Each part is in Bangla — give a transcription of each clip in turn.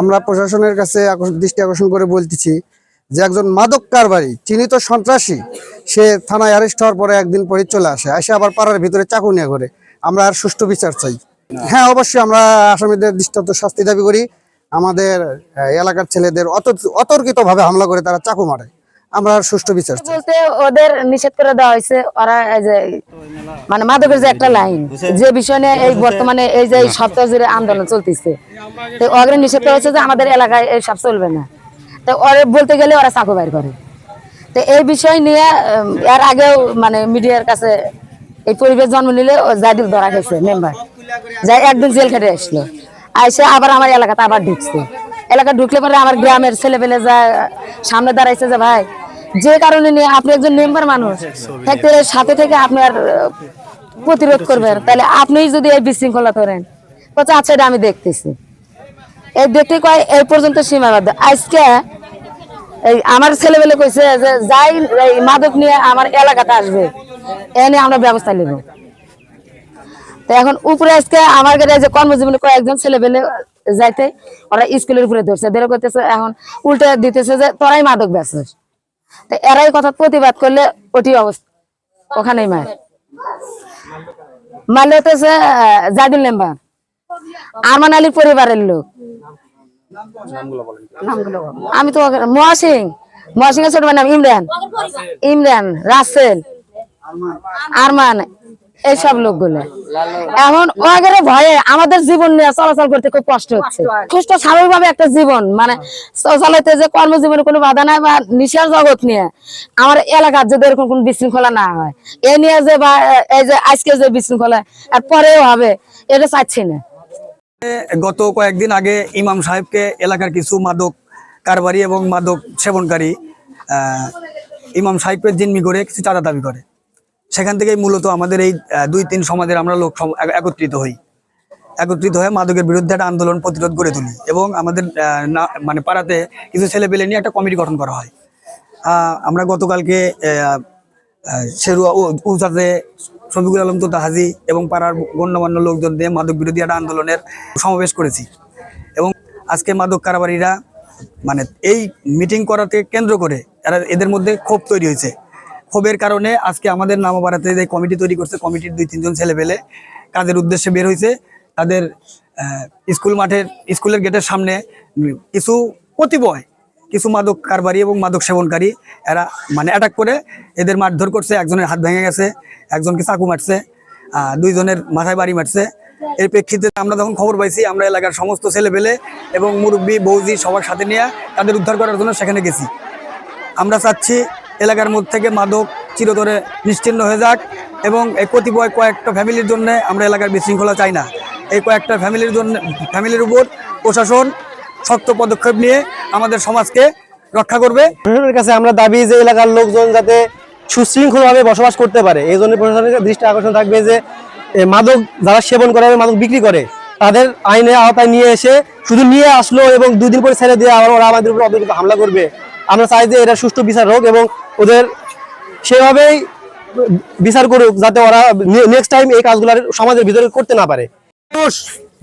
আমরা প্রশাসনের কাছে দৃষ্টি আকর্ষণ করে বলতেছি যে একজন মাদক কারবারি চিহ্নিত সন্ত্রাসী, সে থানায় অ্যারেস্ট হওয়ার পরে একদিন পরে চলে আসে আসে আবার পাড়ার ভিতরে চাকু নিয়ে ঘরে। আমরা আর সুষ্ঠু বিচার চাই। হ্যাঁ অবশ্যই আমরা আসামিদের দৃষ্টান্ত শাস্তি দাবি করি। আমাদের এলাকার ছেলেদের অতর্কিত ভাবে হামলা করে তারা চাকু মারে। আমরা সুষ্ঠু বিচার বলতে ওদের নিষেধ করে দেওয়া হয়েছে ওরা এই যে মানে মাদকের যে একটা লাইন যে বিষয় নিয়ে এই বর্তমানে এই যে সপ্তাহ জুড়ে আন্দোলন চলতেছে তো ওদের নিষেধ করা হয়েছে যে আমাদের এলাকায় এই সব চলবে না। তো ওরা বলতে গেলে ওরা চাকু বাইর করে। তো এই বিষয় নিয়ে এর আগেও মানে মিডিয়ার কাছে এই পরিবেশ জন্ম নিলে জাদিল ধরা গেছে মেম্বার। যাই একদিন জেল খেটে আসলো। আইসে আবার আমার এলাকাতে আবার ঢুকছে। এলাকা ঢুকলে পরে আমার গ্রামের ছেলেপেলে যা সামনে দাঁড়াইছে যে ভাই যে কারণে নিয়ে আপনি একজন মেম্বার মানুষ সাথে থেকে আপনার প্রতিরোধ করবেন। তাহলে আপনি যদি এই বিশৃঙ্খলা করেন আচ্ছা এটা আমি দেখতেছি। এই দেখতে কয়, এই পর্যন্ত সীমাবদ্ধ। আজকে এই আমার ছেলেবেলে কইছে যে, যাই, এই মাদক নিয়ে আমার এলাকাতে আসবে, এ নিয়ে আমরা ব্যবস্থা নেব। তো এখন উপরে আজকে আমার কাছে যে কর্মজীবনে কয়েকজন ছেলেবেলে যাইতে, ওরা স্কুলের উপরে ধরছে। ধরে করতেছে এখন উল্টে দিতেছে যে, তোরাই মাদক বেচছিস তো এরাই কথা প্রতিবাদ করলে ওটি অবস্থা। ওখানেই মার মারলে হতেছে জাদুল মেম্বার আরমান আলীর পরিবারের লোক। আমি তো মহাসিং মহাসিং। এর ছোট নাম ইমরান। ইমরান, রাসেল। আরমান। এইসব লোকগুলো। এখন ওদের ভয়ে আমাদের জীবন নিয়ে চলাচল করতে খুব কষ্ট হচ্ছে। সুস্থ, স্বাভাবিকভাবে একটা জীবন মানে চালাইতে যে কর্মজীবনে কোনো বাধা নাই বা নিশার জগৎ নিয়ে আমার এলাকার যদি এরকম কোনো বিশৃঙ্খলা না হয়, এ নিয়ে যে বা এই যে আজকে যে বিশৃঙ্খলা, আর পরেও হবে, এটা চাচ্ছি না। গত কয়েকদিন আগে ইমাম সাহেবকে এলাকার কিছু মাদক কারবারি এবং মাদক সেবনকারী ইমাম সাহেবকে জিম্মি করে কিছু চাঁদা দাবি করে। সেখান থেকেই মূলত আমাদের এই দুই তিন সমাজের আমরা লোক একত্রিত হই। একত্রিত হয়ে মাদকের বিরুদ্ধে একটা আন্দোলন প্রতিরোধ গড়ে তুলি এবং আমাদের মানে পাড়াতে কিছু ছেলে পেলে নিয়ে একটা কমিটি গঠন করা হয়। আমরা গতকালকে শেরুয়া উজাতে শফিকুল আলম তো হাজি এবং পাড়ার গণ্যমান্য লোকজন দিয়ে মাদক বিরোধী একটা আন্দোলনের সমাবেশ করেছি এবং আজকে মাদক কারাবারীরা মানে এই মিটিং করাতে কেন্দ্র করে এরা এদের মধ্যে ক্ষোভ তৈরি হয়েছে। ক্ষোভের কারণে আজকে আমাদের নামাবাড়াতে যে কমিটি তৈরি করছে, কমিটির দুই, তিনজন ছেলে পেলে কাজের উদ্দেশ্যে বের হয়েছে তাদের স্কুল মাঠের, স্কুলের গেটের সামনে কিছু কতিপয়, কিছু মাদক কারবারি এবং মাদক সেবনকারী এরা মানে অ্যাটাক করে। এদের মারধর করছে, একজনের হাত ভেঙে গেছে, একজনকে চাকু মারছে দুইজনের মাথায় বাড়ি মারছে। এর প্রেক্ষিতে আমরা যখন খবর পাইছি, আমরা এলাকার সমস্ত ছেলে পেলে এবং মুরব্বী বৌজি সবার সাথে নিয়ে তাদের উদ্ধার করার জন্য সেখানে গেছি। আমরা চাচ্ছি এলাকার মধ্যে থেকে মাদক চিরতরে নিশ্চিন্ন হয়ে যাক এবং এই কতিপয় কয়েকটা ফ্যামিলির জন্য আমরা এলাকার বিশৃঙ্খলা চাই না। এই কয়েকটা ফ্যামিলির জন্য, ফ্যামিলির উপর প্রশাসন শক্ত পদক্ষেপ নিয়ে আমাদের সমাজকে রক্ষা করবে। প্রশাসনের কাছে আমরা দাবি যে এলাকার লোকজন যাতে সুশৃঙ্খলভাবে বসবাস করতে পারে। এই জন্য প্রশাসনের দৃষ্টি আকর্ষণ থাকবে যে মাদক যারা সেবন করে মাদক বিক্রি করে, তাদের আইনের আওতায় নিয়ে এসে শুধু নিয়ে আসলো এবং দুই দিন পরে ছেড়ে দিয়ে আবার ওরা আমাদের উপর অতিরিক্ত হামলা করবে। আমরা চাই যে এটা সুষ্ঠু বিচার হোক এবং ওদের সেভাবেই বিচার করুক যাতে ওরা নেক্সট টাইম এই কাজগুলো সমাজের ভিতরে করতে না পারে।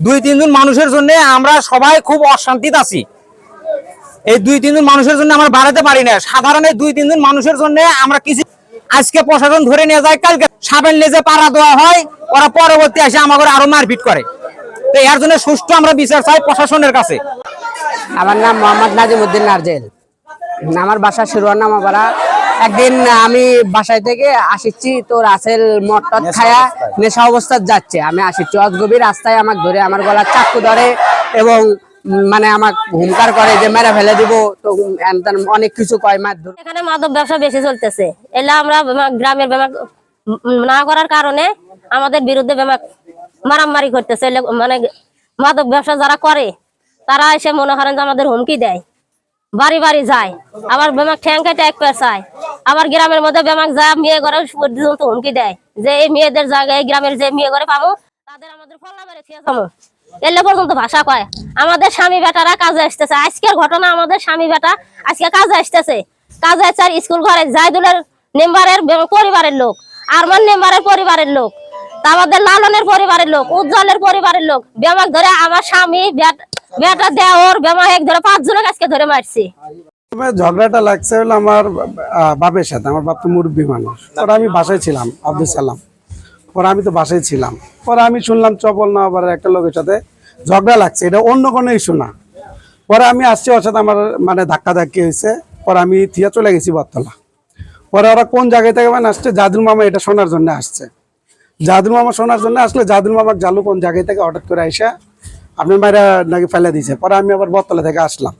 দুই তিনজন মানুষের জন্য আমরা সবাই খুব অশান্তিতে আছি। এই দুই তিনজন মানুষের জন্য আমরা বাড়াতে পারি না। সাধারণ এই দুই তিনজন মানুষের জন্য আমরা কিছু আজকে প্রশাসন ধরে নিয়ে যায় কালকে সাবেন লেজে পাড়া দেওয়া হয় ওরা পরবর্তী আসে আমাকে আরও মারপিট করে। তো এর জন্য সুষ্ঠু আমরা বিচার চাই প্রশাসনের কাছে। আমার নাম মোহাম্মদ নাজিম উদ্দিন নারজেল। আমার বাসা শিরোয়ার নামাপাড়া একদিন আমি বাসায় থেকে আসিচ্ছি তো রাসেল মটট খায়া নেশা অবস্থা যাচ্ছে। আমি আসিচ্ছি অজগবি রাস্তায় আমাকে ধরে আমার গলার চাকু ধরে এবং মানে আমাকে হুমকার করে যে মেরে ফেলে দিব। তো অনেক কিছু কয় মার ধরে। এখানে মাদক ব্যবসা বেশি চলতেছে। এলা আমরা গ্রামের বেমাক না করার কারণে আমাদের বিরুদ্ধে বেমাক মারামারি করতেছে। মানে মাদক ব্যবসা যারা করে তারা এসে মনে করেন যে আমাদের হুমকি দেয়। বাড়ি বাড়ি যায়। আবার বেমাক ঠ্যাঙ্কে ট্যাগ পেঁচায় আবার গ্রামের মধ্যে বেমাক যা মেয়ে ঘরে হুমকি দেয়। যে এই মেয়েদের জায়গায় গ্রামের যে মেয়ে ঘরে পাবো, তাদের আমাদের এলে পর্যন্ত ভাষা কয়, আমাদের স্বামী বেটারা কাজে আসতেছে। আজকের ঘটনা আমাদের স্বামী বেটা আজকে কাজে আসতেছে। কাজে চার স্কুল ঘরে জাইদুলের মেম্বারের পরিবারের লোক, আরমান মেম্বারের পরিবারের লোক। আমাদের লালনের পরিবারের লোক, উজ্জ্বলের পরিবারের লোক। বেমাক ধরে আমার স্বামী, বেট- বেটা দেওর বেমাক ধরে পাঁচজনের কাছকে ধরে মারছি। ঝগড়াটা লাগছে হলো আমার বাপের সাথে। আমার বাপ তো মুরব্বী মানুষ। পরে আমি বাসায় ছিলাম, আব্দুল সালাম। পরে আমি তো বাসায় ছিলাম। পরে আমি শুনলাম চপল না আবার একটা লোকের সাথে ঝগড়া লাগছে। এটা অন্য কোনো ইস্যু না। পরে আমি আসছি, ওর সাথে আমার মানে ধাক্কা ধাক্কি হয়েছে। পরে আমি থিয়া চলে গেছি বটতলা। পরে ওরা কোন জায়গায় থেকে মানে আসছে জাদুল মামা এটা শোনার জন্য আসছে। জাদুল মামা শোনার জন্য আসলে জাদুল মামার জালু কোন জায়গায় থেকে হঠাৎ করে আইসা আপনার মায়েরা নাকি ফেলে দিয়েছে। পরে আমি আবার বটতলা থেকে আসলাম।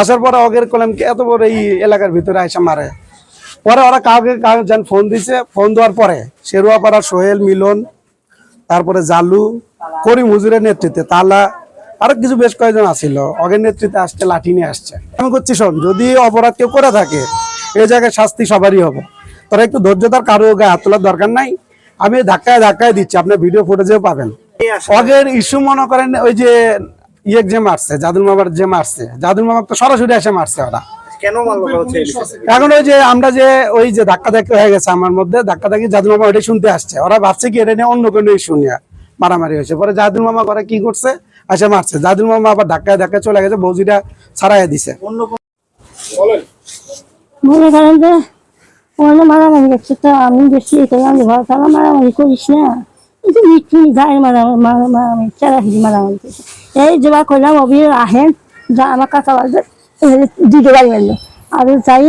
আসার পরে অগের কলাম কি এত বড় এই এলাকার ভিতরে আইসা মারে। পরে ওরা কাউকে কাউকে যেন ফোন দিছে, ফোন দেওয়ার পরে শেরুয়াপাড়া, সোহেল, মিলন, তারপরে জালু, করিম হুজুরের নেতৃত্বে তালা, আরও কিছু বেশ কয়েকজন আসছিল অগের নেতৃত্বে আসছে লাঠি নিয়ে আসছে। আমি করছি শোন, যদি অপরাধ কেউ করে থাকে এই জায়গায় শাস্তি সবারই হবে। তোরা একটু ধৈর্য ধৈর্যতার কারও গায়ে হাত তোলার দরকার নাই। আমি ধাক্কায় ধাক্কায় দিচ্ছি আপনার ভিডিও ফুটেজেও পাবেন। অগের ইস্যু মনে করেন ওই যে ইয়ে যে মারছে জাদুল মামার যে মারছে জাদুল মামাক তো সরাসরি এসে মারছে ওরা। এখন ওই যে আমরা যে ওই যে ধাক্কা ধাক্কি হয়ে গেছে আমার মধ্যে ধাক্কা ধাক্কি জাদুল মামা ওইটা শুনতে আসছে। ওরা ভাবছে কি এটা নিয়ে অন্য কোনো ইস্যু নিয়ে মারামারি হয়েছে। পরে জাদুল মামা করে কি করছে এসে মারছে। জাদুল মামা আবার ধাক্কায় ধাক্কায় চলে গেছে বৌজিটা ছাড়াইয়া দিছে। মনে করেন যে ওখানে মারামারি করছে তো আমি বেশি এটাই আমি ঘর তারা মারামারি করিস না যে মৃত্যু যায় মারামারি মারামারি চারাহি মারামারি করছে এই জবা করলাম অবি আহেন যা আমার কাকা বাজে দুটো বাড়ি মারলো আর যাই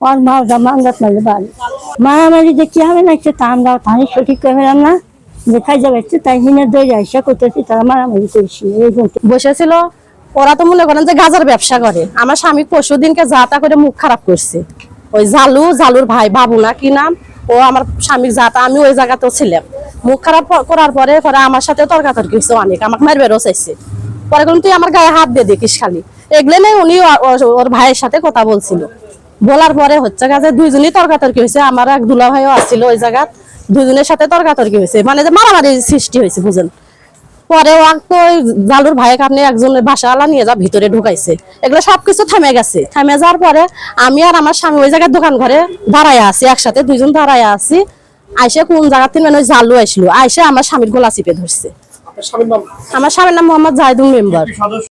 ওর মা যা মাঙ্গাত মারলো বাড়ি মারামারি যে কি হবে না সে তা আমরা তাই সঠিক করে না যে খাই যাবে তাই হিনে দই আইসা করতেছি তারা মারামারি করিস এই বসেছিল ওরা তো মনে করেন যে গাজার ব্যবসা করে আমার স্বামী পরশু দিনকে যা তা করে মুখ খারাপ করছে ওই জালু জালুর ভাই বাবু না কি নাম? ও আমার স্বামীর জাতা আমি ওই জায়গাতেও ছিলাম। মুখ খারাপ করার পরে পরে আমার সাথে তর্কাতর্কি হয়েছে অনেক, আমাকে মারবেরও চাইছে। পরে বললাম তুই আমার গায়ে হাত দিয়ে দেখিস খালি। এগুলো নেই উনি ওর ভাইয়ের সাথে কথা বলছিল। বলার পরে হচ্ছে কাজে দুইজনই তর্কাতর্কি হয়েছে আমার এক দুলা ভাইও আসছিল ওই জায়গাত দুজনের সাথে তর্কাতর্কি হয়েছে মানে যে মারামারি সৃষ্টি হয়েছে বুঝেন? পরে ওই জালুর ভাই আপনি একজনের বাসাওয়ালা নিয়ে যা ভিতরে ঢুকাইছে। এগুলো সবকিছু থামে গেছে। থামে যাওয়ার পরে আমি আর আমার স্বামী ওই জায়গায় দোকান ঘরে দাঁড়ায় আছি একসাথে দুইজন দাঁড়ায় আছি। আইসে কোন জায়গা থেকে মানে ওই জালু আইসলো। আইসে আমার স্বামীর গোলা চিপে ধরছে। আমার স্বামীর নাম মোহাম্মদ জাহিদুল মেম্বার।